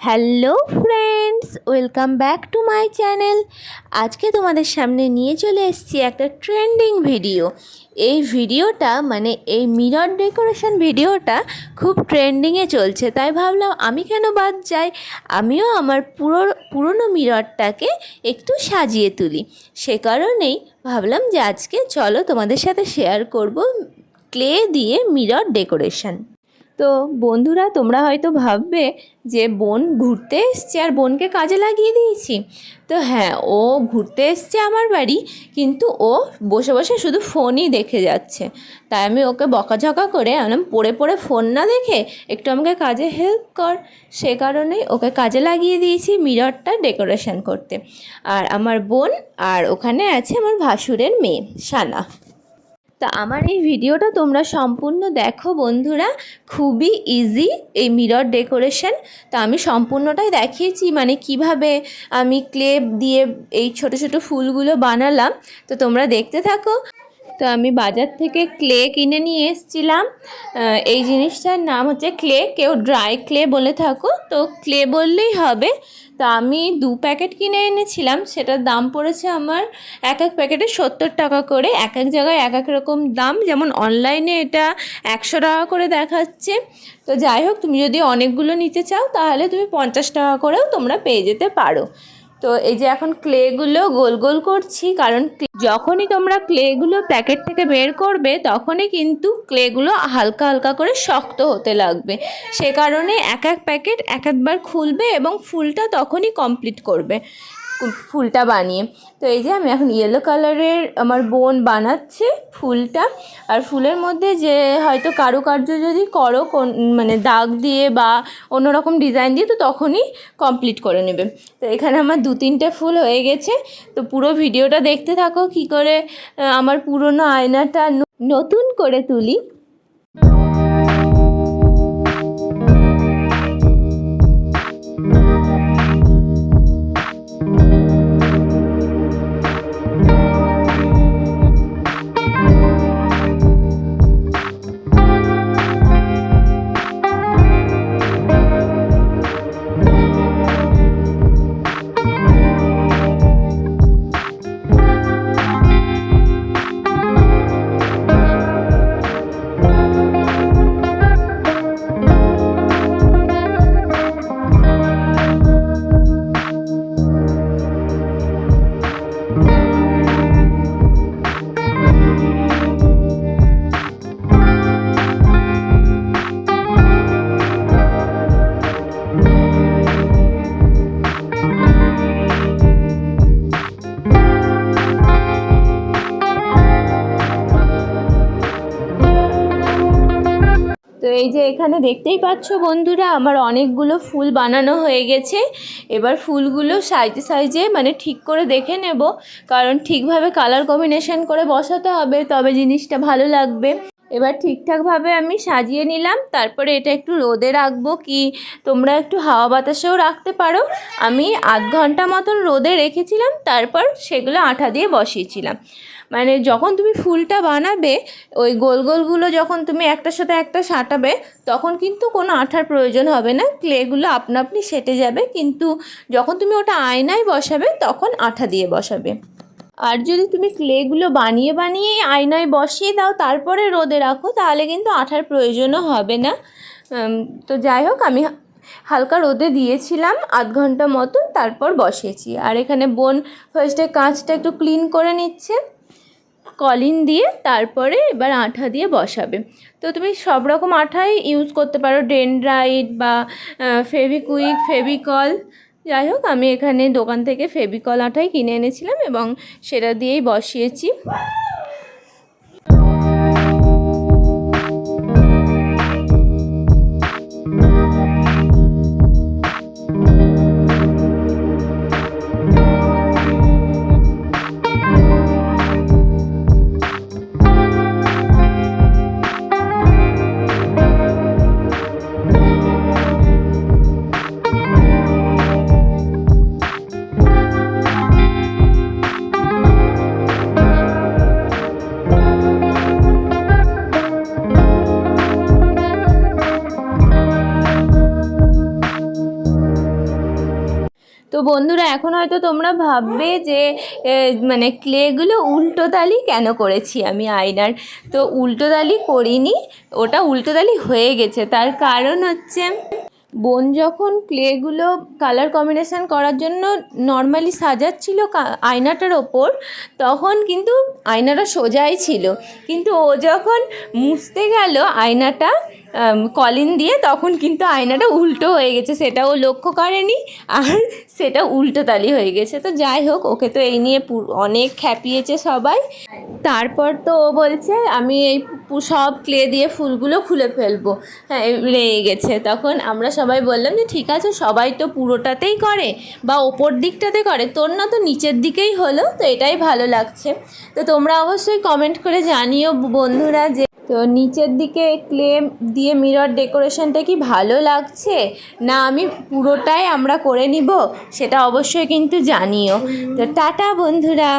Hello friends, welcome back to my channel. আজকে তোমাদের সামনে নিয়ে চলে এসেছি একটা ট্রেন্ডিং ভিডিও। এই ভিডিওটা মানে এই মিরর ডেকোরেশন ভিডিওটা খুব ট্রেন্ডিংয়ে চলছে। তাই ভাবলাম, আমি কেন বাদ যাই? আমিও আমার পুরো, পুরনো মিররটাকে একটু সাজিয়ে তুলি। সে কারণেই ভাবলাম যে আজকে চলো তোমাদের সাথে শেয়ার করব ক্লে দিয়ে মিরর ডেকোরেশন। তো বন্ধুরা, তোমরা হয়তো ভাববে যে বোন ঘুরতে এসছে আর বোনকে কাজে লাগিয়ে দিয়েছি। তো হ্যাঁ ও ঘুরতে এসছে আমার বাড়ি, কিন্তু ও বসে বসে শুধু ফোনই দেখে যাচ্ছে। তাই আমি ওকে বকাঝকা করে আনলাম পড়ে পড়ে ফোন না দেখে একটু আমাকে কাজে হেল্প কর। সে কারণেই ওকে কাজে লাগিয়ে দিয়েছি মিররটা ডেকোরেশন করতে। আর আমার বোন আর ওখানে আছে আমার ভাসুরের মেয়ে সানা তা আমার এই ভিডিওটা তোমরা সম্পূর্ণ দেখো, বন্ধুরা। খুবই ইজি এই মিরর ডেকোরেশন তা আমি সম্পূর্ণটাই দেখিয়েছি মানে কীভাবে আমি ক্লেপ দিয়ে এই ছোট ছোট ফুলগুলো বানালাম। তো তোমরা দেখতে থাকো। তো আমি বাজার থেকে ক্লে কিনে নিয়ে এসেছিলাম। এই জিনিসটার নাম হচ্ছে ক্লে, কেউ ড্রাই ক্লে বলে থাকো তো ক্লে বললেই হবে। তো আমি দু প্যাকেট কিনে এনেছিলাম, সেটার দাম পড়েছে আমার এক এক প্যাকেটে সত্তর টাকা করে। এক এক জায়গায় এক এক রকম দাম। যেমন অনলাইনে এটা একশো টাকা করে দেখাচ্ছে। তো যাই হোক, তুমি যদি অনেকগুলো নিতে চাও, তাহলে তুমি পঞ্চাশ টাকা করেও তোমরা পেয়ে যেতে পারো। তো এই যে এখন ক্লেগুলো গোল গোল করছি, কারণ যখনই তোমরা ক্লেগুলো প্যাকেট থেকে বের করবে, তখনই কিন্তু ক্লেগুলো হালকা হালকা করে শক্ত হতে লাগবে। সে কারণে এক এক প্যাকেট এক একবার খুলবে এবং ফুলটা তখনই কমপ্লিট করবে। ফুলটা বানিয়ে। তো এই যে আমি এখন ইয়েলো কালারের আমার বোন বানাচ্ছে ফুলটা। আর ফুলের মধ্যে যে হয়তো কারুকার্য যদি করো কোন মানে দাগ দিয়ে বা অন্যরকম ডিজাইন দিয়ে তো তখনই কমপ্লিট করে নেবে। তো এখানে আমার দু তিনটে ফুল হয়ে গেছে। তো পুরো ভিডিওটা দেখতে থাকো কি করে আমার পুরনো আয়নাটা নতুন করে তুলি। এই যে এখানে দেখতেই পাচ্ছ বন্ধুরা, আমার অনেকগুলো ফুল বানানো হয়ে গেছে। এবার ফুলগুলো সাইজে সাইজে মানে ঠিক করে দেখে নেব, কারণ ঠিকভাবে কালার কম্বিনেশন করে বসাতে হবে, তবে জিনিসটা ভালো লাগবে। এবার ঠিকঠাকভাবে আমি সাজিয়ে নিলাম, তারপরে এটা একটু রোদে রাখব কি তোমরা একটু হাওয়া বাতাসেও রাখতে পারো। আমি আধ ঘণ্টা মতন রোদে রেখেছিলাম, তারপর সেগুলো আঠা দিয়ে বসিয়েছিলাম। মানে যখন তুমি ফুলটা বানাবে, ওই গোল গোলগুলো যখন তুমি একটার সাথে একটা সাঁটাবে, তখন কিন্তু কোনো আঠার প্রয়োজন হবে না। ক্লেগুলো আপনা আপনি সেটে যাবে, কিন্তু যখন তুমি ওটা আয়নায় বসাবে, তখন আঠা দিয়ে বসাবে। আর যদি তুমি ক্লেগুলো বানিয়ে বানিয়ে আয়নায় বসিয়ে দাও, তারপরে রোদে রাখো, তাহলে কিন্তু আঠার প্রয়োজনও হবে না। তো যাই হোক, আমি হালকা রোদে দিয়েছিলাম, আধ ঘণ্টা মতন, তারপর বসিয়েছি। আর এখানে বোন ফার্স্টে কাঁচটা একটু ক্লিন করে নিচ্ছে। কলিন দিয়ে তারপরে এবার আঠা দিয়ে বসাবে। তো তুমি সব রকম আঠাই ইউজ করতে পারো ডেনড্রাইট বা ফেভিকুইক ফেভিকল যাই হোক, আমি এখানে দোকান থেকে ফেভিকল আঠাই কিনে এনেছিলাম এবং সেটা দিয়েই বসিয়েছি। তো বন্ধুরা, এখন হয়তো তোমরা ভাববে যে মানে ক্লেগুলো উল্টো তালি কেন করেছি আমি আয়নার? তো উল্টো তালি করিনি, ওটা উল্টো তালি হয়ে গেছে। তার কারণ হচ্ছে, বোন যখন ক্লেগুলো কালার কম্বিনেশান করার জন্য নর্মালি সাজাচ্ছিল আয়নাটার ওপর, তখন কিন্তু আয়নাটা সোজাই ছিল। কিন্তু ও যখন মুছতে গেল, আয়নাটা কলিন দিয়ে তখন কিন্তু আয়নাটা উল্টো হয়ে গেছে, সেটাও লক্ষ্য করেনি, আর সেটা উল্টো তালি হয়ে গেছে। তো যাই হোক, ওকে তো এই নিয়ে অনেক খ্যাপিয়েছে সবাই। তারপর তো ও বলছে, আমি এই সব ক্লে দিয়ে ফুলগুলো খুলে ফেলব। হ্যাঁ রেগে গেছে। তখন আমরা সবাই বললাম যে, ঠিক আছে, সবাই তো পুরোটাতেই করে বা ওপর দিকটাতে করে। তোর না তো নিচের দিকেই হলো, তো এটাই ভালো লাগছে। তো তোমরা অবশ্যই কমেন্ট করে জানিও বন্ধুরা যে, তো নিচের দিকে ক্লে দিয়ে মিরর ডেকোরেশনটা কি ভালো লাগছে? না আমি পুরোটাই আমরা করে নিব? সেটা অবশ্যই কিন্তু জানিও। তো টাটা বন্ধুরা।